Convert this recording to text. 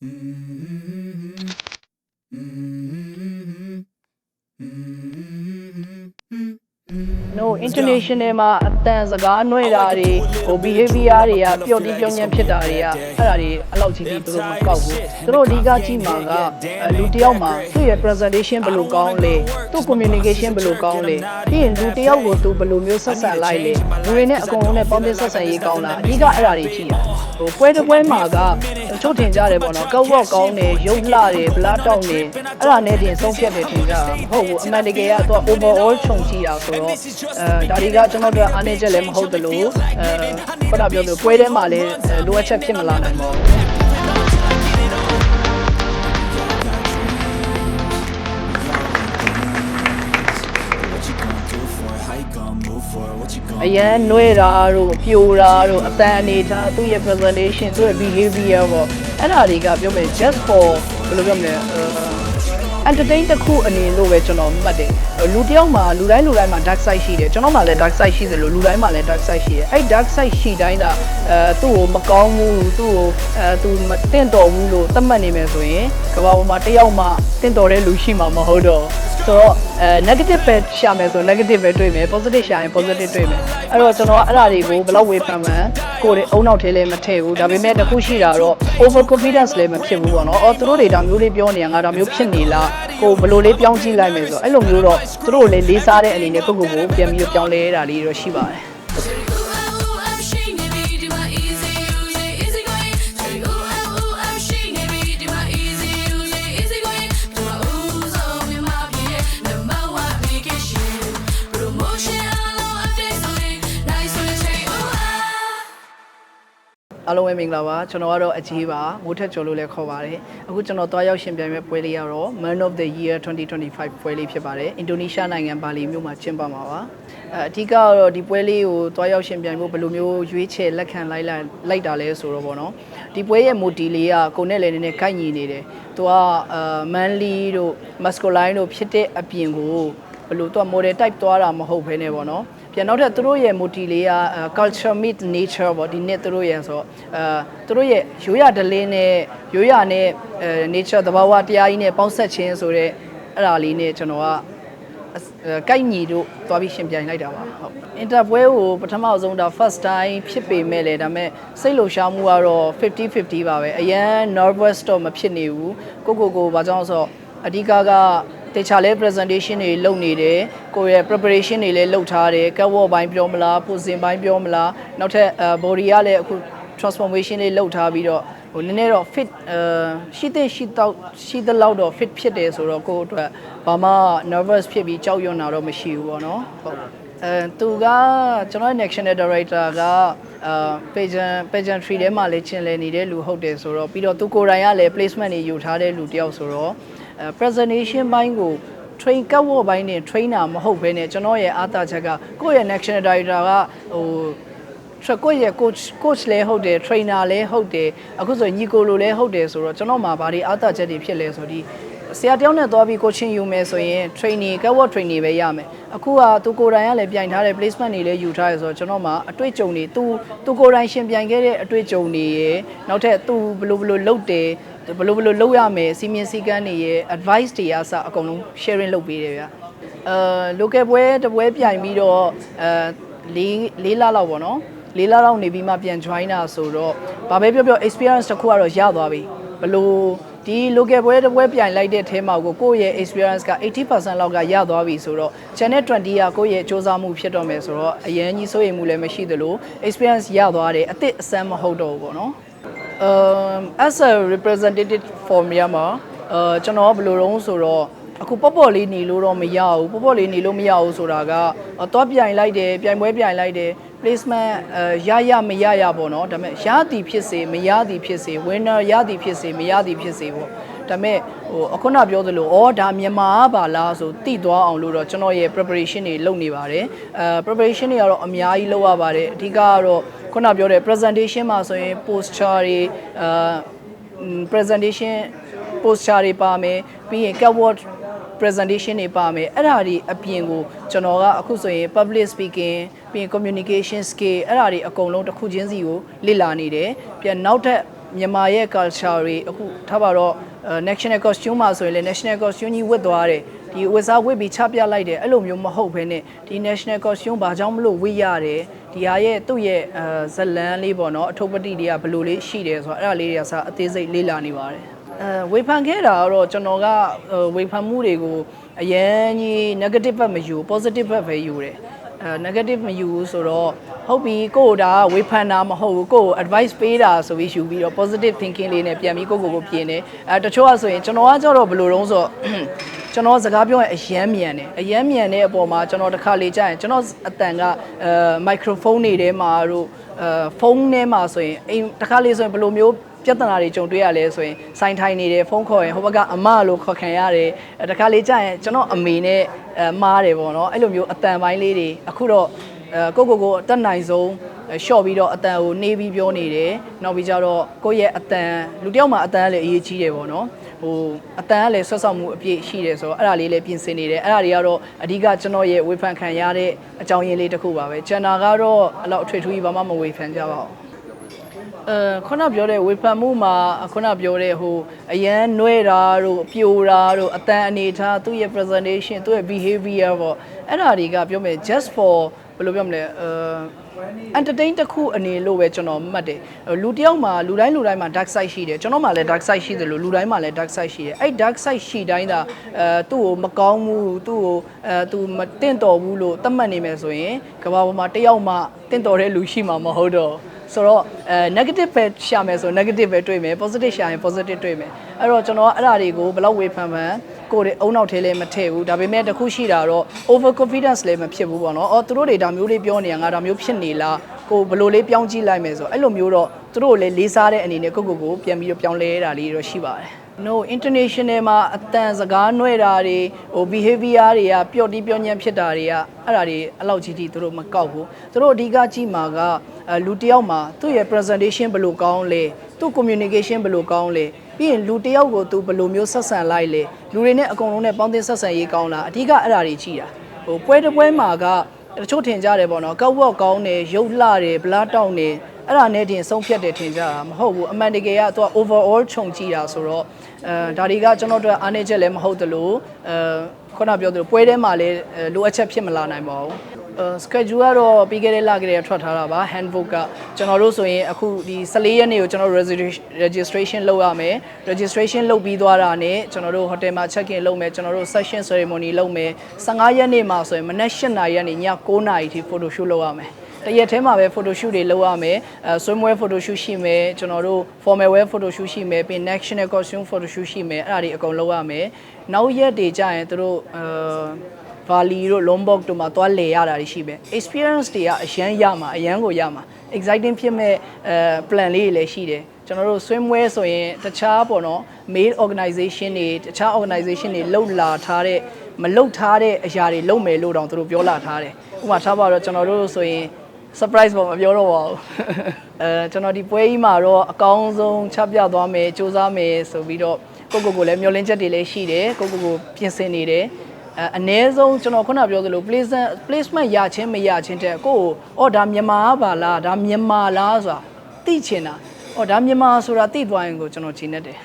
no international မှာအတန်စကားနှွဲတာတွေဟို behavior တွေကပျော်တီးပျော်ညံ့ဖြစ်တာတွေကအဲ့ဒါတွေအဲ့လောက်ကြီးကြီးသူတို့မကောက်ဘူးသူတို့အဓိကကြည့်မှာကအဲ့လူတစ်ယောက်မှာသူ့ရဲ့ presentation ဘယ်လိုကောင်းလဲသူ့ communication ဘယ်လိုကောင်းလဲပြီးရင်လူတစ်ယောက်ကိုသူဘယ်လိုမျိုးဆက်ဆံလိုက်လဲလူတွေနဲ့အကုန်လုံးနဲ့ပေါင်းသင်းဆက်ဆံရေးကောင်းလားအဓိကအဲ့ဒါတွေကြည့်တာဟိုပွဲတစ်ပွဲမှာက ချုပ်ထင်ကြတယ်ပေါ့နော်ကောက်ဝေါကောင်းတယ်ရုပ်လှတယ်ဗလားတောင်းတယ်အဲ့ဒါနဲ့တင်ဆုံးဖြတ်တယ်ထင်ကြတာမဟုတ်ဘူးအမှန်တကယ်ကတော့ overall ခြုံကြည့်တာဆိုတော့အဲဒါတွေကကျွန်တော်တို့အားနေချက်လည်းမဟုတ်သလိုအဲခုနပြောလို့ပွဲထဲမှာလည်းလိုအပ်ချက်ဖြစ်မလာနိုင်ပါဘူး အရန်နှွဲတာတို့ပြိုတာတို့အတန်အနေထားသူ့ရဲ့ presentation သူ့ရဲ့ behavior ပေါ့အဲ့ဒါတွေကပြောမယ် just for ဘယ်လိုပြောမလဲအဲ entertain တစ်ခုအနေလို့ပဲကျွန်တော်မှတ်တယ်လူတစ်ယောက်မှာလူတိုင်းလူတိုင်းမှာ dark side ရှိတယ်ကျွန်တော်မှလည်း dark side ရှိသလိုလူတိုင်းမှာလည်း dark side ရှိတယ်အဲ့ dark side ရှိတိုင်းဒါအဲသူ့ကိုမကောင်းဘူးသူ့ကိုအဲသူမတင့်တော်ဘူးလို့သတ်မှတ်နေမယ်ဆိုရင်ကမ္ဘာပေါ်မှာတစ်ယောက်မှတင့်တော်တဲ့လူရှိမှာမဟုတ်တော့ဆိုတော့အဲ negative ပဲရှာမယ်ဆို negative ပဲတွေ့မယ် positive ရှာရင် positive တွေ့မယ်အဲ့တော့ကျွန်တော်အဲ့ဒါတွေကိုဘယ်လောက်ဝေဖန်မှန်းကိုယ်တွေအုံနောက်ထဲလည်းမထည့်ဘူးဒါပေမဲ့တစ်ခုရှိတာတော့ over confidence လည်းမဖြစ်ဘူးပေါ့နော်အော်သူတို့တွေဒါမျိုးလေးပြောနေရငါဒါမျိုးဖြစ်နေလားကိုဘယ်လိုလေးပြောင်းကြည့်လိုက်မယ်ဆိုတော့အဲ့လိုမျိုးတော့သူတို့လည်းလေးစားတဲ့အနေနဲ့ကိုယ့်ကိုယ်ကိုပြန်ပြီးပြောင်းလဲတာလေးတော့ရှိပါတယ် အားလုံးပဲမင်္ဂလာပါကျွန်တော်ကတော့အကြီးပါမိုးထက်ကျော်လို့လည်းခေါ်ပါတယ်အခုကျွန်တော်တွားရောက်ရှင်ပြိုင်မဲ့ပွဲလေးကတော့ Man of the Year 2025ပွဲလေးဖြစ်ပါတယ်အင်ဒိုနီးရှားနိုင်ငံဘာလီမြို့မှာကျင်းပမှာပါအဲအဓိကကတော့ဒီပွဲလေးကိုတွားရောက်ရှင်ပြိုင်ဖို့ဘယ်လိုမျိုးရွေးချယ်လက်ခံလိုက်လိုက်လိုက်တာလဲဆိုတော့ဗောနော်ဒီပွဲရဲ့ motif လေးကကိုနဲ့လည်းနည်းနည်းကိုက်ညီနေတယ်သူကအာ manly တို့ masculine တို့ဖြစ်တဲ့အပြင်ကိုဘယ်လိုသူက model type သွားတာမဟုတ်ဘဲနဲ့ဗောနော် ပြန်နောက်ထပ်သူတို့ရဲ့ motif လေးကအဲ culture meet nature ပေါ့ဒီနှစ်သူတို့ရဲ့ဆိုတော့အဲသူတို့ရဲ့ရိုးရဒလင်းနဲ့ရိုးရနဲ့အဲ nature သဘာဝတရားကြီးနဲ့ပေါင်းဆက်ခြင်းဆိုတဲ့အဲ့ဒါလေးနဲ့ကျွန်တော်ကအဲကိုက်ညီတို့သွားပြီးရှင်ပြိုင်လိုက်တာပါဟုတ်အင်တာပွဲကိုပထမဆုံးဒါ first time ဖြစ်ပေမဲ့လေဒါပေမဲ့စိတ်လှုပ်ရှားမှုကတော့50 50ပါပဲအရန် nervous တော့မဖြစ်နေဘူးကိုကိုကိုဘာကြောင့်လဲဆိုတော့အဓိကက တေချာလဲ presentation တွေလုပ်နေတယ်ကိုယ့်ရဲ့ preparation တွေလည်းလုပ်ထားတယ် catwalk ဘိုင်းပြောမလား posing ဘိုင်းပြောမလားနောက်ထပ်အဲ body ကလည်းအခု transformation လေးလုပ်ထားပြီးတော့ဟိုနည်းနည်းတော့ fit အဲရှိတဲ့ရှိတော့ရှိတဲ့လောက်တော့ fit ဖြစ်တယ်ဆိုတော့ကိုယ့်အတွက်ဘာမှ nervous ဖြစ်ပြီးကြောက်ရွံ့တာတော့မရှိဘူးပေါ့နော်ဟုတ်အဲသူကကျွန်တော်ရဲ့ national director ကအာ pageant pageantry ထဲမှာလည်းကျင်လည်နေတဲ့လူဟုတ်တယ်ဆိုတော့ပြီးတော့သူကိုယ်တိုင်ကလည်း placement တွေယူထားတဲ့လူတယောက်ဆိုတော့အဲ presentation ဘိုင်းကို train ကတ်ဝတ်ဘိုင်းနဲ့ trainer မဟုတ်ဘဲနဲ့ကျွန်တော်ရဲ့အားသာချက်ကကိုယ့်ရဲ့ national director ကဟို tra- ကိုယ့်ရဲ့ coach coach လည်းဟုတ်တယ် trainer လည်းဟုတ်တယ်အခုဆိုရင်ညီကိုလိုလည်းဟုတ်တယ်ဆိုတော့ကျွန်တော်မှာဘာတွေအားသာချက်တွေဖြစ်လဲဆိုဒီဆရာတယောက်နဲ့သွားပြီး coaching ယူမယ်ဆိုရင် training ကတ်ဝတ် training ပဲရမယ်အခုကသူကိုယ်တိုင်ကလည်းပြိုင်ထားတဲ့ placement တွေလည်းယူထားရဆိုတော့ကျွန်တော်မှာအတွေ့အကြုံတွေသူသူကိုယ်တိုင်ရှင်ပြိုင်ခဲ့တဲ့အတွေ့အကြုံတွေရယ်နောက်ထပ်သူဘယ်လိုဘယ်လိုလုပ်တယ် ဘယ်လိုဘယ်လိုလုပ်ရမယ်စီမင်းစည်းကမ်းတွေရယ် advice တွေအစအကုန်လုံး sharing လုပ်ပေးတယ်ဗျအဲ local ပွဲတစ်ပွဲပြိုင်ပြီးတော့အဲ၄၄လလောက်ပေါ့နော်လေးလလောက်နေပြီးမှပြန် join တာဆိုတော့ဘာပဲပြောပြော experience တစ်ခုကတော့ရသွားပြီဘလို့ဒီ local ပွဲတစ်ပွဲပြိုင်လိုက်တဲ့အဲမှာကိုကိုယ့်ရဲ့ experience က80%လောက်ကရသွားပြီဆိုတော့ channel 20ကကိုယ့်ရဲ့စ조사မှုဖြစ်တော့မယ်ဆိုတော့အရင်ကြီးစိုးရိမ်မှုလည်းမရှိသလို experience ရသွားတယ်အစ်စ်အစမ်းမဟုတ်တော့ဘူးပေါ့နော် um as a representative for Myanmar uh ကျွန်တော်ကဘယ်လိုတုံးဆိုတော့အခုပေါ့ပေါ့လေးနေလို့တော့မရဘူးပေါ့ပေါ့လေးနေလို့မရဘူးဆိုတာကအော်တော့ပြိုင်လိုက်တယ်ပြိုင်ပွဲပြိုင်လိုက်တယ် placement အဲရရမရရပေါ့နော်ဒါပေမဲ့ရသည်ဖြစ်စေမရသည်ဖြစ်စေ winner ရသည်ဖြစ်စေမရသည်ဖြစ်စေပေါ့ ဒါပေမဲ့ဟိုအခုနပြောသလိုဩဒါမြန်မာပါလားဆိုတိသွားအောင်လို့တော့ကျွန်တော်ရဲ့ preparation တွေလုပ်နေပါတယ်အဲ preparation တွေကတော့အများကြီးလုပ်ရပါတယ်အဓိကကတော့ခုနပြောတဲ့ presentation မှာဆိုရင် posture တွေအဲ presentation posture တွေပါမယ်ပြီးရင် catwalk presentation တွေပါမယ်အဲ့ဒါတွေအပြင်ကိုကျွန်တော်ကအခုဆိုရင် public speaking ပြီးရင် communication skill အဲ့ဒါတွေအကုန်လုံးတစ်ခုချင်းစီကိုလေ့လာနေတယ်ပြန်နောက်ထပ်မြန်မာရဲ့ culture တွေအခုထားပါတော့အဲ national costume မှာဆိုရင်လည်း national costume ကြီးဝတ်သွားတယ်ဒီဝတ်စားဝတ်ပြီးချပြလိုက်တယ်အဲ့လိုမျိုးမဟုတ်ဘဲနဲ့ဒီ national costume ဘာကြောင့်မလို့ဝတ်ရတယ်ဒီဟာရဲ့သူ့ရဲ့အဲဇလန်းလေးပေါ့နော်အထုပ်ပတိတွေကဘယ်လိုလေးရှိတယ်ဆိုတော့အဲ့ဒါလေးတွေကစအသေးစိတ်လေ့လာနေပါတယ်အဲဝေဖန်ခဲ့တာကတော့ကျွန်တော်ကအဲဝေဖန်မှုတွေကိုအရန်ကြီး negative ဘက်မယူ positive ဘက်ပဲယူတယ်အဲ negative မယူဘူးဆိုတော့ဟုတ်ပြီကို့ဒါဝေဖန်တာမဟုတ်ဘူးကို့ advice ပေးတာဆိုပြီးယူပြီးတော့ positive thinking လေးနဲ့ပြန်ပြီးကိုယ့်ကိုယ်ကိုပြင်တယ်အဲတချို့ကဆိုရင်ကျွန်တော်ကကြတော့ဘယ်လိုတုံးဆိုတော့ကျွန်တော်စကားပြောရင်အယမ်းမြန်တယ်အယမ်းမြန်တဲ့အပေါ်မှာကျွန်တော်တစ်ခါလေကြာရင်ကျွန်တော်အတန်ကအဲမိုက်ခရိုဖုန်းတွေထဲမှာတို့အဲဖုန်းထဲမှာဆိုရင်အိမ်တစ်ခါလေဆိုရင်ဘယ်လိုမျိုး ပြဿနာတွေကြုံတွေ့ရလဲဆိုရင်စိုင်းထိုင်နေတယ်ဖုန်းခေါ်ရင်ဟိုဘက်ကအမလို့ခေါ်ခံရတယ်အဲတစ်ခါလေကြာရင်ကျွန်တော်အမေနဲ့အဲမားတယ်ပေါ့နော်အဲ့လိုမျိုးအတန်ပိုင်းလေးတွေအခုတော့အဲကိုကိုကိုအတက်နိုင်ဆုံးရှော့ပြီးတော့အတန်ကိုနှေးပြီးပြောနေတယ်နောက်ပြီးကြတော့ကိုယ့်ရဲ့အတန်လူတစ်ယောက်မှာအတန်ကလည်းအရေးကြီးတယ်ပေါ့နော်ဟိုအတန်ကလည်းဆွတ်ဆောက်မှုအပြည့်ရှိတယ်ဆိုတော့အဲ့ဒါလေးလည်းပြင်ဆင်နေတယ်အဲ့ဒါတွေကတော့အဓိကကျွန်တော်ရဲ့ဝေဖန်ခံရတဲ့အကြောင်းရင်းလေးတစ်ခုပါပဲကျန်တာကတော့အဲ့လောက်အထွေထူးကြီးဘာမှမဝေဖန်ကြပါဘူး အဲခုနပြောတဲ့ဝေဖန်မှုမှာခုနပြောတဲ့ဟိုအရန်နှွဲတာတို့ပြိုတာတို့အတန်အနေထားသူ့ရဲ့ presentation သူ့ရဲ့ behavior ပေါ့အဲ့ဒါတွေကပြောမယ် just for ဘယ်လိုပြောမလဲအဲ entertain တစ်ခုအနေလို့ပဲကျွန်တော်မှတ်တယ်လူတစ်ယောက်မှာလူတိုင်းလူတိုင်းမှာ dark side ရှိတယ်ကျွန်တော်မှာလည်း dark side ရှိတယ်လို့လူတိုင်းမှာလည်း dark side ရှိတယ်အဲ့ dark side ရှိတိုင်းသာအဲသူ့ကိုမကောင်းဘူးသူ့ကိုအဲသူမတင့်တော်ဘူးလို့သတ်မှတ်နေမယ်ဆိုရင်ကမ္ဘာပေါ်မှာတစ်ယောက်မှတင့်တော်တဲ့လူရှိမှာမဟုတ်တော့ ဆိုတော့အဲ negative ပဲရှာမယ်ဆို negative ပဲတွေ့မယ် positive ရှာရင် positive တွေ့မယ်အဲ့တော့ကျွန်တော်အဲ့ဒါတွေကိုဘယ်လောက်ဝေဖန်မှန်းကိုယ်တွေအုံနောက်ထဲလည်းမထည့်ဘူးဒါပေမဲ့တခုရှိတာတော့ over confidence လည်းမဖြစ်ဘူးပေါ့နော်အော်သူတို့တွေဒါမျိုးလေးပြောနေတာငါဒါမျိုးဖြစ်နေလားကိုဘယ်လိုလေးပြောင်းကြည့်လိုက်မယ်ဆိုအဲ့လိုမျိုးတော့သူတို့ကိုလည်းလေးစားတဲ့အနေနဲ့ကိုယ့်ကိုယ်ကိုပြန်ပြီးတော့ပြောင်းလဲတာလေးတော့ရှိပါတယ် no international မှာအတန်စကားနှွဲတာတွေဟို behavior တွေကပျော့တီးပျော့ညံ့ဖြစ်တာတွေကအဲ့ဒါတွေအဲ့လောက်ကြီးတိသူတို့မကောက်ဘူးသူတို့အဓိကကြည့်မှာကအဲလူတစ်ယောက်မှာသူ့ရဲ့ presentation ဘယ်လိုကောင်းလဲသူ့ communication ဘယ်လိုကောင်းလဲပြီးရင်လူတစ်ယောက်ကိုသူဘယ်လိုမျိုးဆက်ဆံလိုက်လဲလူတွေနဲ့အကုန်လုံးနဲ့ပေါင်းသင်းဆက်ဆံရေးကောင်းလားအဓိကအဲ့ဒါတွေကြည့်တာဟိုပွဲတစ်ပွဲမှာကတချို့ထင်ကြတယ်ပေါ့နော်ကောက်ဝက်ကောင်းတယ်ရုပ်လှတယ်ဗလားတောင်းတယ် အဲ့ဒါနဲ့တင်ဆုံးဖြတ်တယ်ထင်ကြတာမဟုတ်ဘူးအမှန်တကယ်ကသူက overall ခြုံကြည့်တာဆိုတော့အဲဒါတွေကကျွန်တော်တို့အားနေချက်လည်းမဟုတ်သလိုအဲခုနပြောသလိုပွဲထဲမှာလည်းအဲလိုအပ်ချက်ဖြစ်မလာနိုင်ပါဘူးအဲ schedule ကတော့ပြီးခဲ့တဲ့လကတည်းကထွက်ထားတာပါ handbook ကကျွန်တော်တို့ဆိုရင်အခုဒီ14ရက်နေ့ကိုကျွန်တော်တို့ registration- registration လုပ်ရမယ် registration လုပ်ပြီးသွားတာနဲ့ကျွန်တော်တို့ hotel မှာ check in လုပ်မယ်ကျွန်တော်တို့ session ceremony လုပ်မယ်15ရက်နေ့မှာဆိုရင်မနက်8နာရီကနေည9နာရီထိ photo shoot လုပ်ရမယ် တရက်ထဲမှာပဲ photo shoot တွေလုပ်ရမယ်အဲ swimwear photo shoot ရှိမယ်ကျွန်တော်တို့ formal wear photo shoot ရှိမယ်ပြီး national costume photo shoot ရှိမယ်အဲ့ဒါတွေအကုန်လုပ်ရမယ်နောက်ရက်တွေကျရင်သူတို့အဲဗာလီတို့ lombok တို့မှာသွားလဲရတာတွေရှိပဲ experience တွေကအရန်ရမှာအရန်ကိုရမှာ exciting ဖြစ်မဲ့အဲ plan လေးတွေလည်းရှိတယ်ကျွန်တော်တို့ swimwear ဆိုရင်တခြားပေါ့နော် mail organization တွေတခြား organization တွေလှုပ်လာထားတဲ့မလှုပ်ထားတဲ့အရာတွေလုပ်မယ်လို့တောင်သူတို့ပြောလာထားတယ်ဥပမာထားပါတော့ကျွန်တော်တို့ဆိုရင် surprise ပေါ့မပြောတော့ပါဘူးအဲကျွန်တော်ဒီပွဲကြီးမှာတော့အကောင်းဆုံးချပြသွားမယ်စူးစမ်းမယ်ဆိုပြီးတော့ကိုကိုကိုလည်းမျှော်လင့်ချက်တွေလည်းရှိတယ်ကိုကိုကိုပြင်ဆင်နေတယ်အဲအ ਨੇ ဆုံးကျွန်တော်ခုနပြောသလို placement placement ရချင်းမရချင်းတဲ့ကိုကိုအော်ဒါမြန်မာပါလားဒါမြန်မာလားဆိုတာသိချင်တာအော်ဒါမြန်မာဆိုတာသိသွားရင်ကိုကျွန်တော်ချိန်နေတယ်